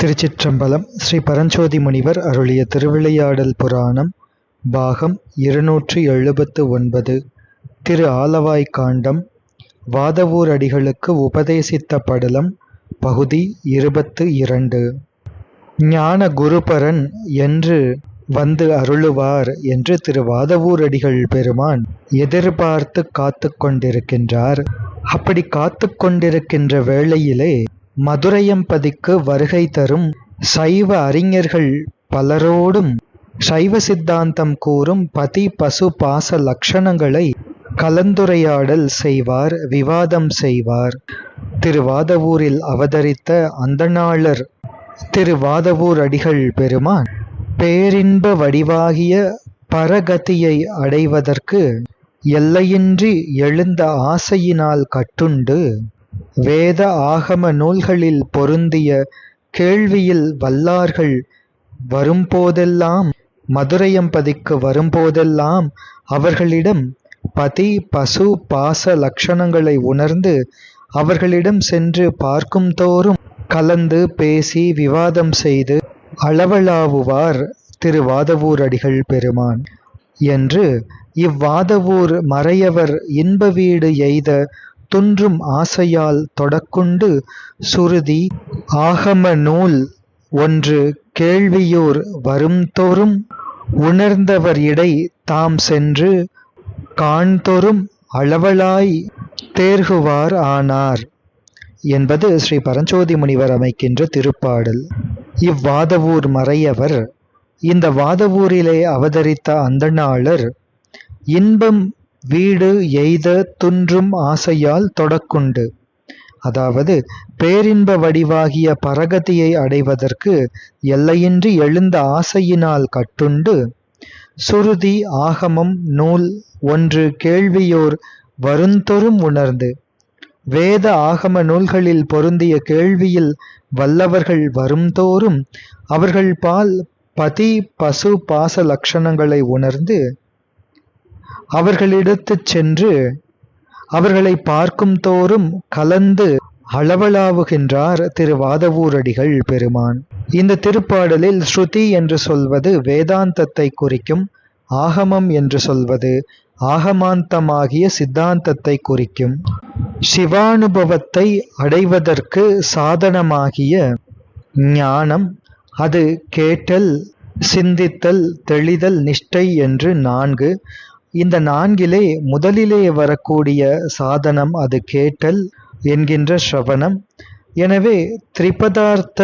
திருச்சிற்றம்பலம் ஸ்ரீ பரஞ்சோதி முனிவர் அருளிய திருவிளையாடல் புராணம் பாகம் இருநூற்றி எழுபத்து ஒன்பது திரு ஆலவாய் காண்டம் வாதவூர் அடிகளுக்கு உபதேசித்த படலம் பகுதி இருபத்து இரண்டு. ஞான குருபரன் என்று வந்து அருளுவார் என்று திரு வாதவூர் அடிகள் பெருமான் எதிர்பார்த்து காத்து கொண்டிருக்கின்றார். அப்படி காத்து கொண்டிருக்கின்ற வேளையிலே மதுரையம்பதிக்கு வருகை தரும் சைவ அறிஞர்கள் பலரோடும் சைவ சித்தாந்தம் கூறும் பதி பசு பாச லட்சணங்களை கலந்துரையாடல் செய்வார் விவாதம் செய்வார். திருவாதவூரில் அவதரித்த அந்தணாளர் திருவாதவூர் அடிகள் பெருமான் பேரின்ப வடிவாகிய பரகதியை அடைவதற்கு எல்லையின்றி எழுந்த ஆசையினால் கட்டுண்டு வேத ஆகம நூல்களில் பொருந்திய கேள்வியில் வல்லார்கள் வரும்போதெல்லாம் மதுரையம்பதிக்கு வரும்போதெல்லாம் அவர்களிடம் பதி பசு பாச லட்சணங்களை உணர்ந்து அவர்களிடம் சென்று பார்க்கும் தோறும் கலந்து பேசி விவாதம் செய்து அளவலாவுவார் திருவாதவூர் அடிகள் பெருமான். என்று இவ்வாதவூர் மறையவர் இன்ப வீடு எய்த துன்றும் ஆசையால் தொடக்குண்டு சுருதி ஆகம நூல் ஒன்று கேள்வியூர் வரும்தோறும் உணர்ந்தவர் இடை தாம் சென்று காண்தொறும் அளவலாய் தேர்குவார் ஆனார் என்பது ஸ்ரீ பரஞ்சோதி முனிவர் அமைக்கின்ற திருப்பாடல். இவ்வாதவூர் மறையவர் இந்த வாதவூரிலே அவதரித்த அந்தணாளர் இன்பம் வீடு எய்த துன்றும் ஆசையால் தொடக்குண்டு. அதாவது பேரின்ப வடிவாகிய பரகதியை அடைவதற்கு எல்லையின்றி எழுந்த ஆசையினால் கட்டுண்டு சுருதி ஆகமம் நூல் ஒன்று கேள்வியோர் வருந்தொறும் உணர்ந்து. வேத ஆகம நூல்களில் பொருந்திய கேள்வியில் வல்லவர்கள் வரும்தோறும் அவர்கள் பால் பதி பசு பாச லட்சணங்களை உணர்ந்து அவர்களிடத்துச் சென்று அவர்களை பார்க்கும் தோறும் கலந்து அளவலாவுகின்றார் திரு வாதவூரடிகள் பெருமான். இந்த திருப்பாடலில் ஸ்ருதி என்று சொல்வது வேதாந்தத்தை குறிக்கும் ஆகமம் என்று சொல்வது ஆகமாந்தமாகிய சித்தாந்தத்தை குறிக்கும். சிவானுபவத்தை அடைவதற்கு சாதனமாகிய ஞானம் அது கேட்டல் சிந்தித்தல் தெளிதல் நிஷ்டை என்று நான்கு இந்த நான்கிலே முதலிலே வரக்கூடிய சாதனம் அது கேட்டல் என்கின்ற ஸ்ரவணம். எனவே திரிபதார்த்த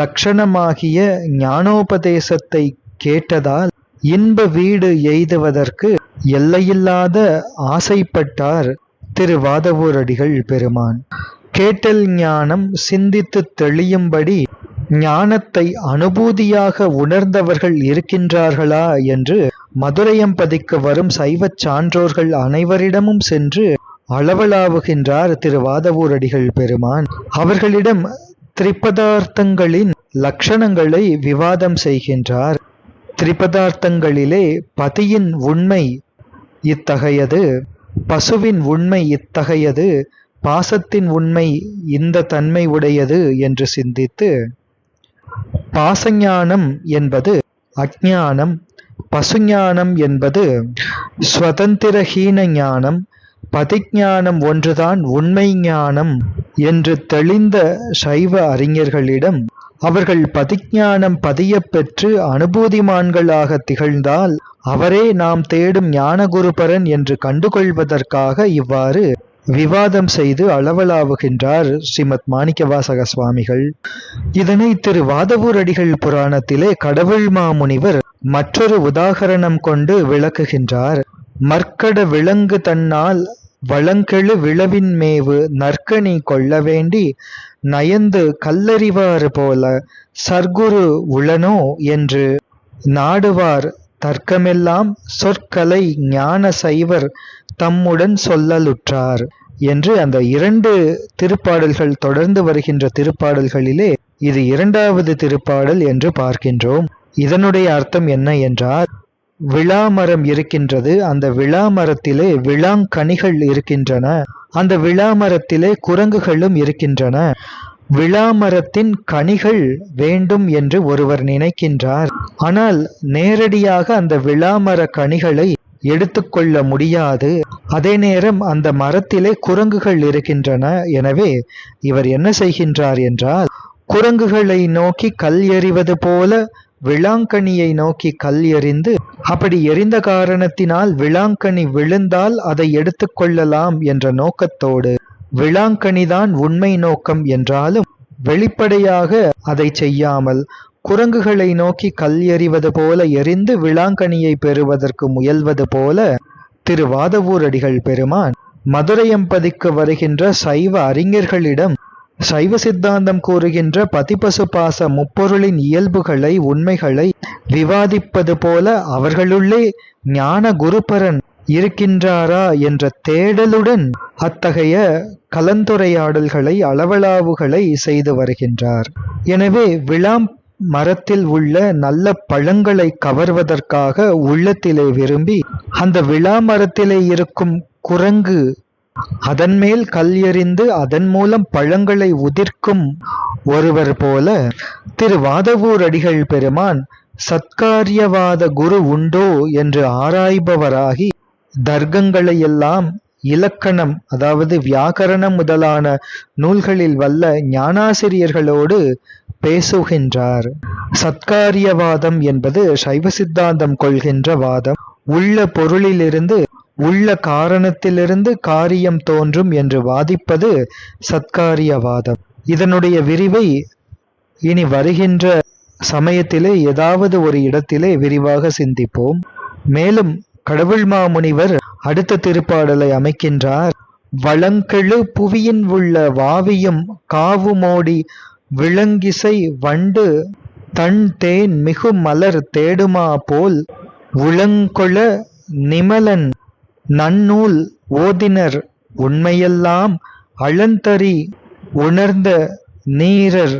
லட்சணமாகிய ஞானோபதேசத்தை கேட்டதால் இன்ப வீடு எய்துவதற்கு எல்லையில்லாத ஆசைப்பட்டார் திருவாதவூரடிகள் பெருமான். கேட்டல் ஞானம் சிந்தித்து தெளியும்படி ஞானத்தை அனுபூதியாக உணர்ந்தவர்கள் இருக்கின்றார்களா என்று மதுரையம்பதிக்கு வரும் சைவச் சான்றோர்கள் அனைவரிடமும் சென்று அளவலாவுகின்றார் திரு வாதவூரடிகள் பெருமான். அவர்களிடம் திரிபதார்த்தங்களின் லட்சணங்களை விவாதம் செய்கின்றார். திரிபதார்த்தங்களிலே பதியின் உண்மை இத்தகையது பசுவின் உண்மை இத்தகையது பாசத்தின் உண்மை இந்த தன்மை உடையது என்று சிந்தித்து பாசஞானம் என்பது அஜானம் பசுஞானம் என்பது ஸ்வதந்திரஹீன ஞானம் பதிஞானம் ஒன்றுதான் உண்மை ஞானம் என்று தெளிந்த சைவ அறிஞர்களிடம் அவர்கள் பதிஞானம் பதிய பெற்று அனுபூதிமான்களாக திகழ்ந்தால் அவரே நாம் தேடும் ஞானகுருபரன் என்று கண்டுகொள்வதற்காக இவ்வாறு விவாதம் செய்து அளவலாவுகின்றார் ஸ்ரீமத் மாணிக்கவாசக சுவாமிகள். இதனை திரு வாதவூரடிகள் புராணத்திலே கடவுள் மாமுனிவர் மற்றொரு உதாகரணம் கொண்டு விளக்குகின்றார். மர்க்கட விலங்கு தன்னால் வளங்கெழு விளவின் மேவு நற்கனி கொள்ள வேண்டி நயந்து கல்லறிவாறு போல சர்க்குரு உளனோ என்று நாடுவார் தர்க்கமெல்லாம் சொற்கலை ஞான சைவர் தம்முடன் சொல்லலுற்றார் என்று அந்த இரண்டு திருப்பாடல்கள் தொடர்ந்து வருகின்ற திருப்பாடல்களிலே இது இரண்டாவது திருப்பாடல் என்று பார்க்கின்றோம். இதனுடைய அர்த்தம் என்ன என்றால் விழாமரம் இருக்கின்றது. அந்த விழாமரத்திலே விழாங்கனிகள் இருக்கின்றன. அந்த விழாமரத்திலே குரங்குகளும் இருக்கின்றன. விளாமரத்தின் கனிகள் வேண்டும் என்று ஒருவர் நினைக்கின்றார். ஆனால் நேரடியாக அந்த விளாமர கனிகளை எடுத்துக்கொள்ள முடியாது. அதே நேரம் அந்த மரத்திலே குரங்குகள் இருக்கின்றன. எனவே இவர் என்ன செய்கின்றார் என்றால் குரங்குகளை நோக்கி கல் எறிவது போல விளாங்கனியை நோக்கி கல் எறிந்து அப்படி எரிந்த காரணத்தினால் விளாங்கனி விழுந்தால் அதை எடுத்துக்கொள்ளலாம் என்ற நோக்கத்தோடு விளாங்கனிதான் உண்மை நோக்கம் என்றாலும் வெளிப்படையாக அதை செய்யாமல் குரங்குகளை நோக்கி கல் எறிவது போல எரிந்து விளாங்கனியை பெறுவதற்கு முயல்வது போல திரு பெருமான் மதுரையம்பதிக்கு வருகின்ற சைவ அறிஞர்களிடம் சைவ சித்தாந்தம் கூறுகின்ற பதிபசு பாச முப்பொருளின் இயல்புகளை உண்மைகளை விவாதிப்பது போல அவர்களுள்ளே ஞான குருபரன் இருக்கின்றாரா என்ற தேடலுடன் அத்தகைய கலந்துரையாடல்களை அளவளாவுகளை செய்து வருகின்றார். எனவே விளாம் மரத்தில் உள்ள நல்ல பழங்களை கவர்வதற்காக உள்ளத்திலே விரும்பி அந்த விழா மரத்திலே இருக்கும் குரங்கு அதன் மேல் கல் எறிந்து அதன் மூலம் பழங்களை உதிர்க்கும் ஒருவர் போல திரு வாதவூர் அடிகள் பெருமான் சத்காரியவாத குரு உண்டோ என்று ஆராய்பவராகி தர்க்கங்களை எல்லாம் இலக்கணம் அதாவது வியாக்கரணம் முதலான நூல்களில் வல்ல ஞானாசிரியர்களோடு பேசுகின்றார். சத்காரியவாதம் என்பது சைவ சித்தாந்தம் கொள்கின்ற வாதம். உள்ள பொருளிலிருந்து உள்ள காரணத்திலிருந்து காரியம் தோன்றும் என்று வாதிப்பது சத்காரியவாதம். இதனுடைய விரிவை இனி வருகின்ற சமயத்திலே ஏதாவது ஒரு இடத்திலே விரிவாக சிந்திப்போம். மேலும் கடவுள் மாமுனிவர் அடுத்த திருப்பாடலை அமைக்கின்றார். வளங்கெழு புவியின் உள்ள வாவியும் காவுமோடி விளங்கிசை வண்டு தன் தேன் மிகு மலர் தேடுமா போல் உளங்கொள நிமலன் நன்னூல் ஓதினர் உண்மையெல்லாம் அளந்தறி உணர்ந்த நீரர்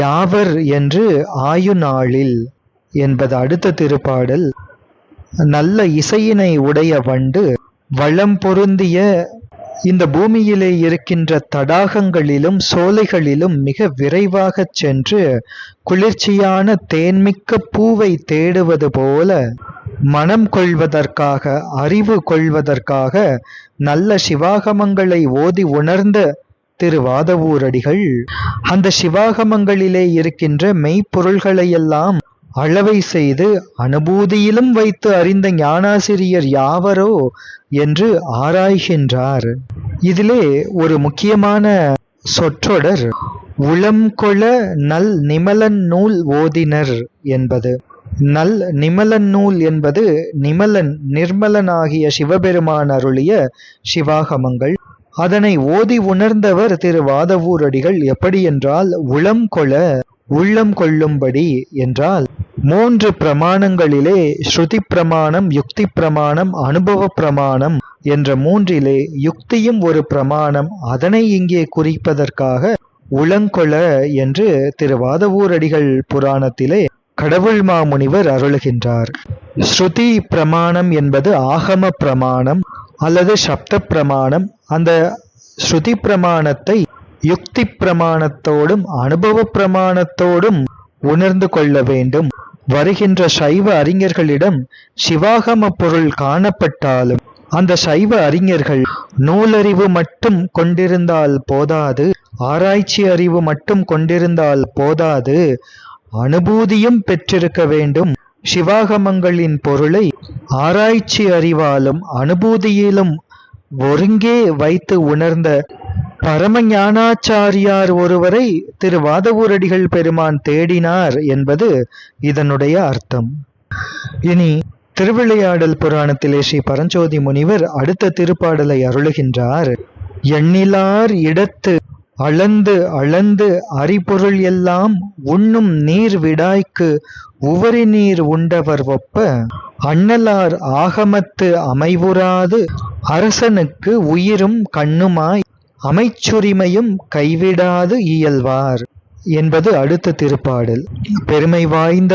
யாவர் என்று ஆயுநாளில் என்பது அடுத்த திருப்பாடல். நல்ல இசையினை உடைய வண்டு வளம் பொருந்திய இந்த பூமியிலே இருக்கின்ற தடாகங்களிலும் சோலைகளிலும் மிக விரைவாகச் சென்று குளிர்ச்சியான தேன்மிக்க பூவை தேடுவது போல மனம் கொள்வதற்காக அறிவு கொள்வதற்காக நல்ல சிவாகமங்களை ஓதி உணர்ந்த திருவாதவூரடிகள். அந்த சிவாகமங்களிலே இருக்கின்ற மெய்ப்பொருள்களையெல்லாம் அளவை செய்து அனுபூதியிலும் வைத்து அறிந்த ஞானாசிரியர் யாவரோ என்று ஆராய்கின்றார். இதிலே ஒரு முக்கியமான சொற்றொடர் உளம் கொள நல் நிமலன் நூல் ஓதினர் என்பது. நல் நிமலன் நூல் என்பது நிமலன் நிர்மலனாகிய சிவபெருமான் அருளிய சிவாகமங்கள். அதனை ஓதி உணர்ந்தவர் திரு வாதவூரடிகள். எப்படி என்றால் உளம் கொள உள்ளம் கொள்ளும்படி என்றால் மூன்று பிரமாணங்களிலே ஸ்ருதி பிரமாணம் யுக்தி பிரமாணம் அனுபவ பிரமாணம் என்ற மூன்றிலே யுக்தியும் ஒரு பிரமாணம் அதனை இங்கே குறிப்பதற்காக உளங்கொள என்று திருவாதவூரடிகள் புராணத்திலே கடவுள் மாமுனிவர் அருளுகின்றார். ஸ்ருதி பிரமாணம் என்பது ஆகம பிரமாணம் அல்லது சப்த பிரமாணம். அந்த ஸ்ருதி பிரமாணத்தை யுக்தி பிரமாணத்தோடும் அனுபவ பிரமாணத்தோடும் உணர்ந்து கொள்ள வேண்டும். வருகின்ற சைவ அறிஞர்களிடம் சிவாகம பொருள் காணப்பட்டாலும் அந்த சைவ அறிஞர்கள் நூலறிவு மட்டும் கொண்டிருந்தால் போதாது ஆராய்ச்சி அறிவு மட்டும் கொண்டிருந்தால் போதாது அனுபூதியும் பெற்றிருக்க வேண்டும். சிவாகமங்களின் பொருளை ஆராய்ச்சி அறிவாலும் அனுபூதியிலும் ஒருங்கே வைத்து உணர்ந்த பரமஞானாச்சாரியார் ஒருவரை திரு வாதவூரடிகள் பெருமான் தேடினார் என்பது இதனுடைய அர்த்தம். இனி திருவிளையாடல் புராணத்திலே ஸ்ரீ பரஞ்சோதி முனிவர் அடுத்த திருப்பாடலை அருளுகின்றார். எண்ணிலார் இடத்து அளந்து அளந்து அரிபொருள் எல்லாம் உண்ணும் நீர் விடாய்க்கு உவரி நீர் உண்டவர் ஒப்ப அண்ணலார் ஆகமத்து அமைவுறாது அரசனுக்கு உயிரும் கண்ணுமாய் அமைச்சுரிமையும் கைவிடாது இயல்வார் என்பது அடுத்த திருப்பாடல். பெருமை வாய்ந்த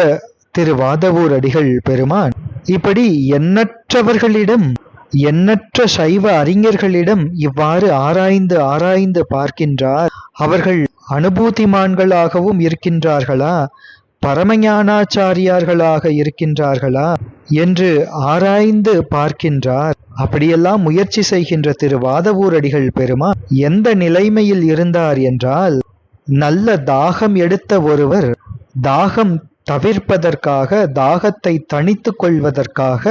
திருவாதவூர் அடிகள் பெருமான் இப்படி எண்ணற்றவர்களிடம் எண்ணற்ற சைவ அறிஞர்களிடம் இவ்வாறு ஆராய்ந்து ஆராய்ந்து பார்க்கின்றார். அவர்கள் அனுபூதிமான்களாகவும் இருக்கின்றார்களா? பரமஞானாச்சாரியார்களாக இருக்கின்றார்களா? என்று ஆராய்ந்து பார்க்கின்றார். அப்படியெல்லாம் முயற்சி செய்கின்ற திரு வாதவூரடிகள் பெருமா எந்த நிலைமையில் இருந்தார் என்றால் நல்ல தாகம் எடுத்த ஒருவர் தாகம் தவிர்ப்பதற்காக தாகத்தை தணித்துக் கொள்வதற்காக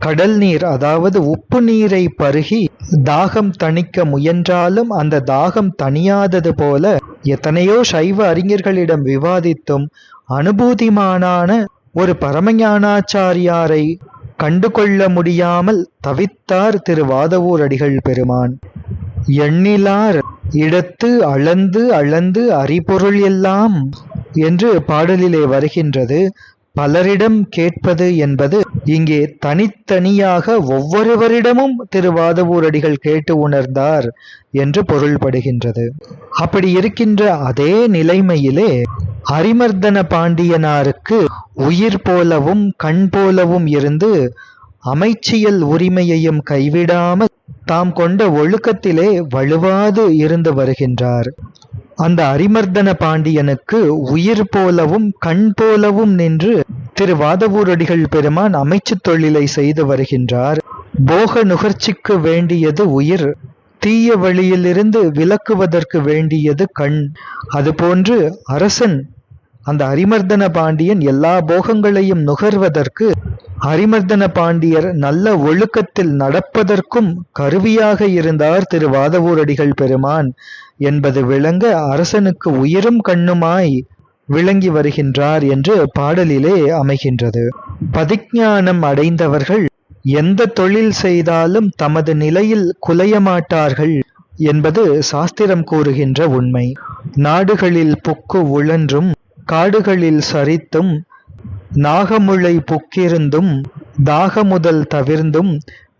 கடல் நீர் அதாவது உப்பு நீரை பருகி தாகம் தணிக்க முயன்றாலும் அந்த தாகம் தணியாதது போல எத்தனையோ சைவ அறிஞர்களிடம் விவாதித்தும் அனுபூதிமானான ஒரு பரமஞானாச்சாரியாரை கண்டுகொள்ள முடியாமல் தவித்தார் திரு அடிகள் பெருமான். எண்ணிலார் இடத்து அளந்து அளந்து அறிபொருள் எல்லாம் என்று பாடலிலே வருகின்றது. பலரிடம் கேட்பது என்பது இங்கே தனித்தனியாக ஒவ்வொருவரிடமும் திருவாதவூரடிகள் கேட்டு உணர்ந்தார் என்று பொருள்படுகின்றது. அப்படி இருக்கின்ற அதே நிலைமையிலே அரிமர்தன பாண்டியனாருக்கு உயிர் போலவும் கண் போலவும் இருந்து அமைச்சியல் உரிமையையும் கைவிடாமல் தாம் கொண்ட ஒழுக்கத்திலே வலுவாது இருந்து வருகின்றார். அந்த அரிமர்தன பாண்டியனுக்கு உயிர் போலவும் கண் போலவும் நின்று திரு வாதவூரடிகள் பெருமான் அமைச்சு தொழிலை செய்து வருகின்றார். போக நுகர்ச்சிக்கு வேண்டியது உயிர் தீய வழியிலிருந்து விலக்குவதற்கு வேண்டியது கண். அதுபோன்று அரசன் அந்த அரிமர்தன பாண்டியன் எல்லா போகங்களையும் நுகர்வதற்கு அரிமர்தன பாண்டியர் நல்ல ஒழுக்கத்தில் நடப்பதற்கும் கருவியாக இருந்தார் திரு வாதவூரடிகள் பெருமான் என்பது விளங்க அரசனுக்கு உயிரும் கண்ணுமாய் விளங்கி வருகின்றார் என்று பாடலிலே அமைகின்றது. பதிஞானம் அடைந்தவர்கள் எந்த தொழில் செய்தாலும் தமது நிலையில் குலைய மாட்டார்கள் என்பது சாஸ்திரம் கூறுகின்ற உண்மை. நாடுகளில் புக்கு உழன்றும் காடுகளில் சரித்தும் நாகமுளை புக்கிருந்தும் தாகமுதல் தவிர்ந்தும்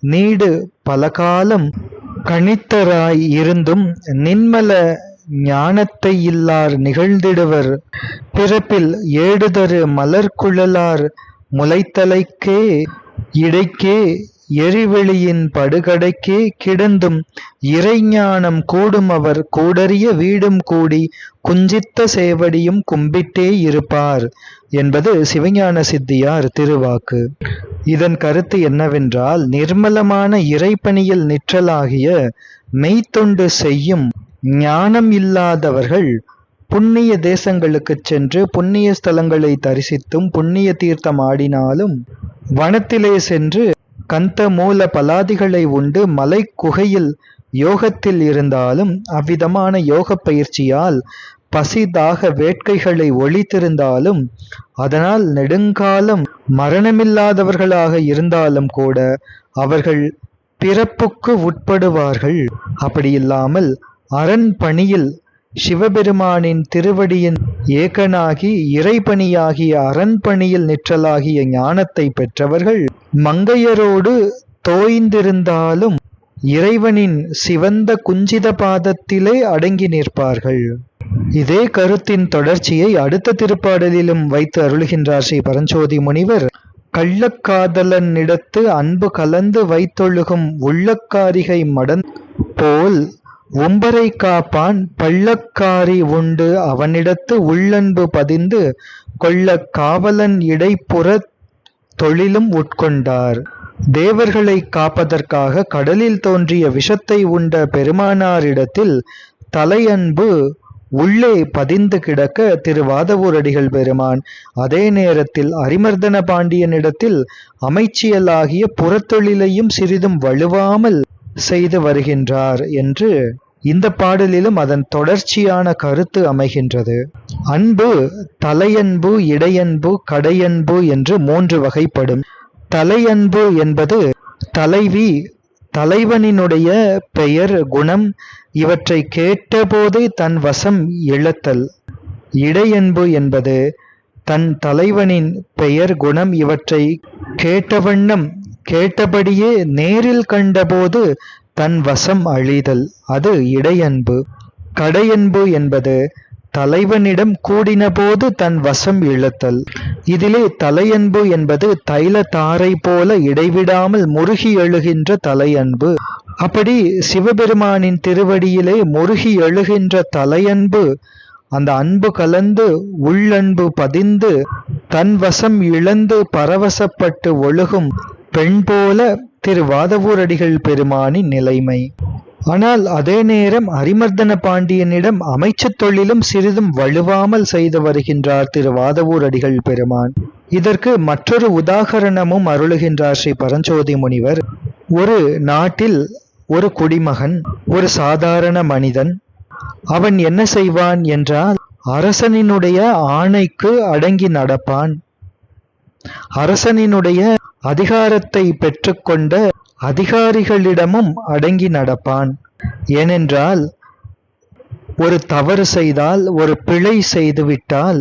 நீடு பலகாலம் கணித்தராய் இருந்தும் நின்மல ஞானத்தை இல்லார் நிகழ்ந்திடுவர். பிறப்பில் ஏடுதரு மலர்குழலார் முளைத்தலைக்கே இடைக்கே எரிவெளியின் படுகடைக்கே கிடந்தும் இறைஞானம் கூடும் அவர் கூடறிய வீடும் கூடி குஞ்சித்த சேவடியும் கும்பிட்டே இருப்பார் என்பது சிவஞான சித்தியார் திருவாக்கு. இதன் கருத்து என்னவென்றால் நிர்மலமான இறைப்பணியில் நிற்றலாகிய மெய்த்தொண்டு செய்யும் ஞானம் இல்லாதவர்கள் புண்ணிய தேசங்களுக்குச் சென்று புண்ணிய ஸ்தலங்களை தரிசித்தும் புண்ணிய தீர்த்தம் ஆடினாலும் வனத்திலே சென்று கந்த மூல பலாதிகளை உண்டு மலை குகையில் யோகத்தில் இருந்தாலும் அவ்விதமான யோக பயிற்சியால் பசிதாக வேட்கைகளை ஒழித்திருந்தாலும் அதனால் நெடுங்காலம் மரணமில்லாதவர்களாக இருந்தாலும் கூட அவர்கள் பிறப்புக்கு உட்படுவார்கள். அப்படியில்லாமல் அரண் பணியில் சிவபெருமானின் திருவடியின் ஏகனாகி இறைபணியாகிய அரண்பணியில் நிற்றலாகிய ஞானத்தை பெற்றவர்கள் மங்கையரோடு தோய்ந்திருந்தாலும் இறைவனின் சிவந்த குஞ்சித பாதத்திலே அடங்கி நிற்பார்கள். இதே கருத்தின் தொடர்ச்சியை அடுத்த திருப்பாடலிலும் வைத்து அருளுகின்றார் ஸ்ரீ பரஞ்சோதி முனிவர். கள்ளக்காதலனிடத்து அன்பு கலந்து வைத்தொழுகும் உள்ளக்காரிகை மடன் போல் ஒம்பரை காப்பான் பள்ளக்காரி உண்டு. அவனிடத்து உள்ளன்பு பதிந்து கொள்ள காவலன் இடைப்புறத் தொழிலும் உட்கொண்டார். தேவர்களை காப்பதற்காக கடலில் தோன்றிய விஷத்தை உண்ட பெருமானாரிடத்தில் தலையன்பு உள்ளே பதிந்து கிடக்க திருவாதவூரடிகள் பெருமான். அதே நேரத்தில் அரிமர்தன பாண்டியனிடத்தில் அமைச்சியலாகிய புறத்தொழிலையும் சிறிதும் வலுவாமல் செய்து வருகின்றார் என்று இந்த பாடலிலும் அதன் தொடர்ச்சியான கருத்து அமைகின்றது. அன்பு தலையன்பு இடையன்பு கடையன்பு என்று மூன்று வகைப்படும். தலையன்பு என்பது தலைவி தலைவனினுடைய பெயர் குணம் இவற்றை கேட்டபோதே தன் வசம் இழத்தல். இடையன்பு என்பது தன் தலைவனின் பெயர் குணம் இவற்றை கேட்டவண்ணம் கேட்டபடியே நேரில் கண்டபோது தன் வசம் அழிதல் அது இடையன்பு. கடையன்பு என்பது தலைவனிடம் கூடினபோது தன் வசம் இழுத்தல். இதிலே தலையன்பு என்பது தைல தாரை போல இடைவிடாமல் முருகி எழுகின்ற தலையன்பு. அப்படி சிவபெருமானின் திருவடியிலே முருகி எழுகின்ற தலையன்பு அந்த அன்பு கலந்து உள்ளன்பு பதிந்து தன் வசம் இழந்து பரவசப்பட்டு ஒழுகும். பெண் போல திரு வாதவூரடிகள் பெருமானின் நிலைமை. ஆனால் அதே நேரம் அரிமர்தன பாண்டியனிடம் அமைச்சுத் தொழிலும் சிறிதும் வலுவாமல் செய்து வருகின்றார் திரு வாதவூர் அடிகள் பெருமான். இதற்கு மற்றொரு உதாகரணமும் அருளுகின்றார் ஸ்ரீ பரஞ்சோதி முனிவர். ஒரு நாட்டில் ஒரு குடிமகன் ஒரு சாதாரண மனிதன் அவன் என்ன செய்வான் என்றால் அரசனினுடைய ஆணைக்கு அடங்கி நடப்பான். அரசனினுடைய அதிகாரத்தை பெற்றுக்கொண்ட அதிகாரிகளிடமும் அடங்கி நடப்பான். ஏனென்றால் ஒரு தவறு செய்தால் ஒரு பிழை செய்துவிட்டால்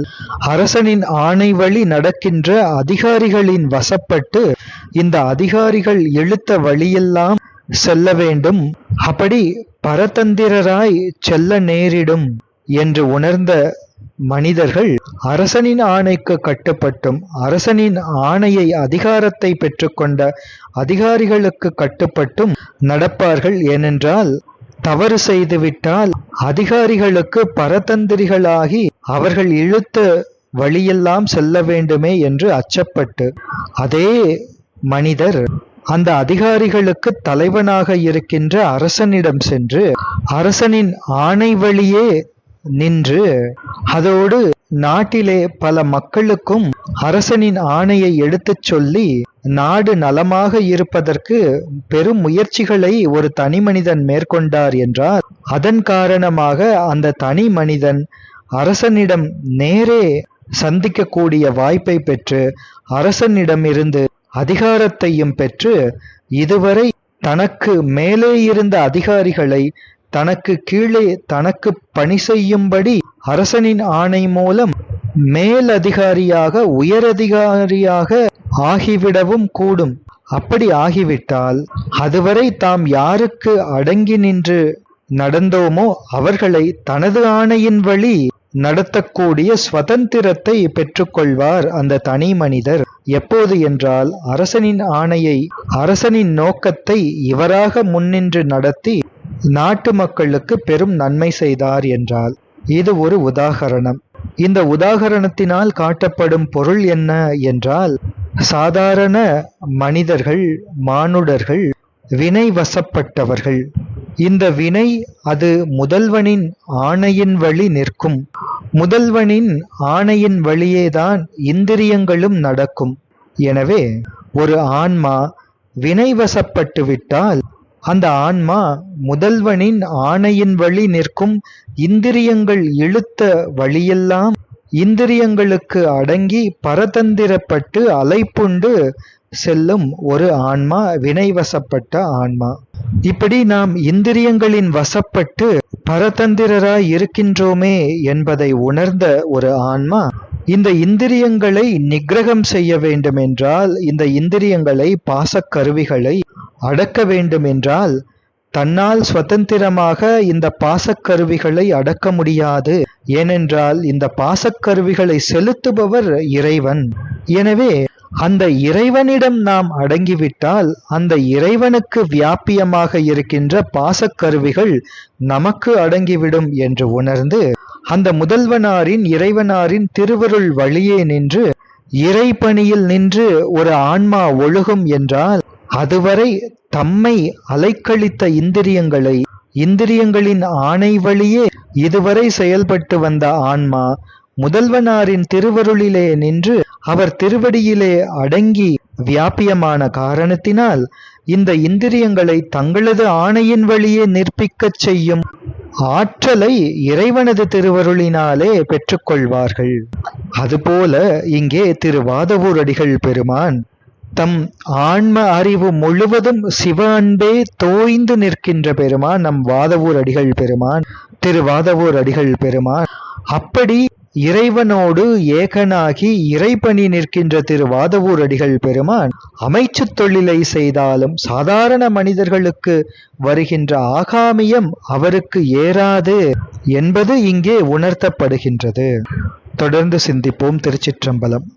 அரசனின் ஆணை வழி நடக்கின்ற அதிகாரிகளின் வசப்பட்டு இந்த அதிகாரிகள் இழுத்த வழியெல்லாம் செல்ல வேண்டும். அப்படி பரதந்திரராய் செல்ல நேரிடும் என்று உணர்ந்த மனிதர்கள் அரசனின் ஆணைக்கு கட்டுப்பட்டும் அரசனின் ஆணையை அதிகாரத்தை பெற்றுக்கொண்ட அதிகாரிகளுக்கு கட்டுப்பட்டும் நடப்பார்கள். ஏனென்றால் தவறு செய்துவிட்டால் அதிகாரிகளுக்கு பரதந்திரிகளாகி அவர்கள் இழுத்த வழியெல்லாம் செல்ல வேண்டுமே என்று அச்சப்பட்டு அதே மனிதர் அந்த அதிகாரிகளுக்கு தலைவனாக இருக்கின்ற அரசனிடம் சென்று அரசனின் ஆணை வழியே நின்று அதோடு நாட்டிலே பல மக்களுக்கும் அரசனின் ஆணையை எடுத்துச் சொல்லி நாடு நலமாக இருப்பதற்கு பெரும் முயற்சிகளை ஒரு தனி மனிதன் மேற்கொண்டார் என்றார். அதன் காரணமாக அந்த தனி மனிதன் அரசனிடம் நேரே சந்திக்கக்கூடிய வாய்ப்பை பெற்று அரசனிடமிருந்து அதிகாரத்தையும் பெற்று இதுவரை தனக்கு மேலே இருந்த அதிகாரிகளை தனக்கு கீழே தனக்கு பணி செய்யும்படி அரசனின் ஆணை மூலம் மேலதிகாரியாக உயரதிகாரியாக ஆகிவிடவும் கூடும். அப்படி ஆகிவிட்டால் அதுவரை தாம் யாருக்கு அடங்கி நின்று நடந்தோமோ அவர்களை தனது ஆணையின் வழி நடத்தக்கூடிய சுதந்திரத்தை பெற்றுக்கொள்வார் அந்த தனி மனிதர். எப்போது என்றால் அரசனின் ஆணையை அரசனின் நோக்கத்தை இவராக முன்னின்று நடத்தி நாட்டு மக்களுக்கு பெரும் நன்மை செய்தார் என்றால் இது ஒரு உதாகரணம். இந்த உதாகரணத்தினால் காட்டப்படும் பொருள் என்ன என்றால் சாதாரண மனிதர்கள் மானுடர்கள் வினை வசப்பட்டவர்கள் இந்த வினை அது முதல்வனின் ஆணையின் வழி நிற்கும். முதல்வனின் ஆணையின் வழியேதான் இந்திரியங்களும் நடக்கும். எனவே ஒரு ஆன்மா வினைவசப்பட்டு விட்டால் அந்த ஆன்மா முதல்வனின் ஆணையின் வழி நிற்கும் இந்திரியங்கள் இழுத்த வழியெல்லாம் இந்திரியங்களுக்கு அடங்கி பரதந்திரப்பட்டு அலைப்புண்டு செல்லும் ஒரு ஆன்மா வினைவசப்பட்ட ஆன்மா. இப்படி நாம் இந்திரியங்களின் வசப்பட்டு பரதந்திரராய் இருக்கின்றோமே என்பதை உணர்ந்த ஒரு ஆன்மா இந்த இந்திரியங்களை நிகிரகம் செய்ய வேண்டுமென்றால் இந்த இந்திரியங்களை பாசக்கருவிகளை அடக்க வேண்டுமென்றால் தன்னால் சுதந்திரமாக இந்த பாசக்கருவிகளை அடக்க முடியாது. ஏனென்றால் இந்த பாசக்கருவிகளை செலுத்துபவர் இறைவன். எனவே அந்த இறைவனிடம் நாம் அடங்கிவிட்டால் அந்த இறைவனுக்கு வியாபியமாக இருக்கின்ற பாசக்கருவிகள் நமக்கு அடங்கிவிடும் என்று உணர்ந்து அந்த முதல்வனாரின் இறைவனாரின் திருவருள் வழியே நின்று இறைபணியில் நின்று ஒரு ஆன்மா ஒழுகும் என்றால் அதுவரை தம்மை அலைக்கழித்த இந்திரியங்களை இந்திரியங்களின் ஆணை வழியே இதுவரை செயல்பட்டு வந்த ஆன்மா முதல்வனாரின் திருவருளிலே நின்று அவர் திருவடியிலே அடங்கி வியாபியமான காரணத்தினால் இந்த இந்திரியங்களை தங்களது ஆணையின் வழியே நிற்பிக்கச் செய்யும் ஆற்றலை இறைவனது திருவருளினாலே பெற்றுக்கொள்வார்கள். அதுபோல இங்கே திரு அடிகள் பெருமான் தம் ஆன்ம அறிவு முழுவதும் சிவ அன்பே தோய்ந்து நிற்கின்ற பெருமான் நம் வாதவூர் அடிகள் பெருமான் திரு வாதவூர் அடிகள் பெருமான். அப்படி இறைவனோடு ஏகனாகி இறைப்பணி நிற்கின்ற திரு வாதவூரடிகள் பெருமான் அமைச்சு தொழிலை செய்தாலும் சாதாரண மனிதர்களுக்கு வருகின்ற ஆகாமியம் அவருக்கு ஏறாது என்பது இங்கே உணர்த்தப்படுகின்றது. தொடர்ந்து சிந்திப்போம் திருச்சிற்றம்பலம்.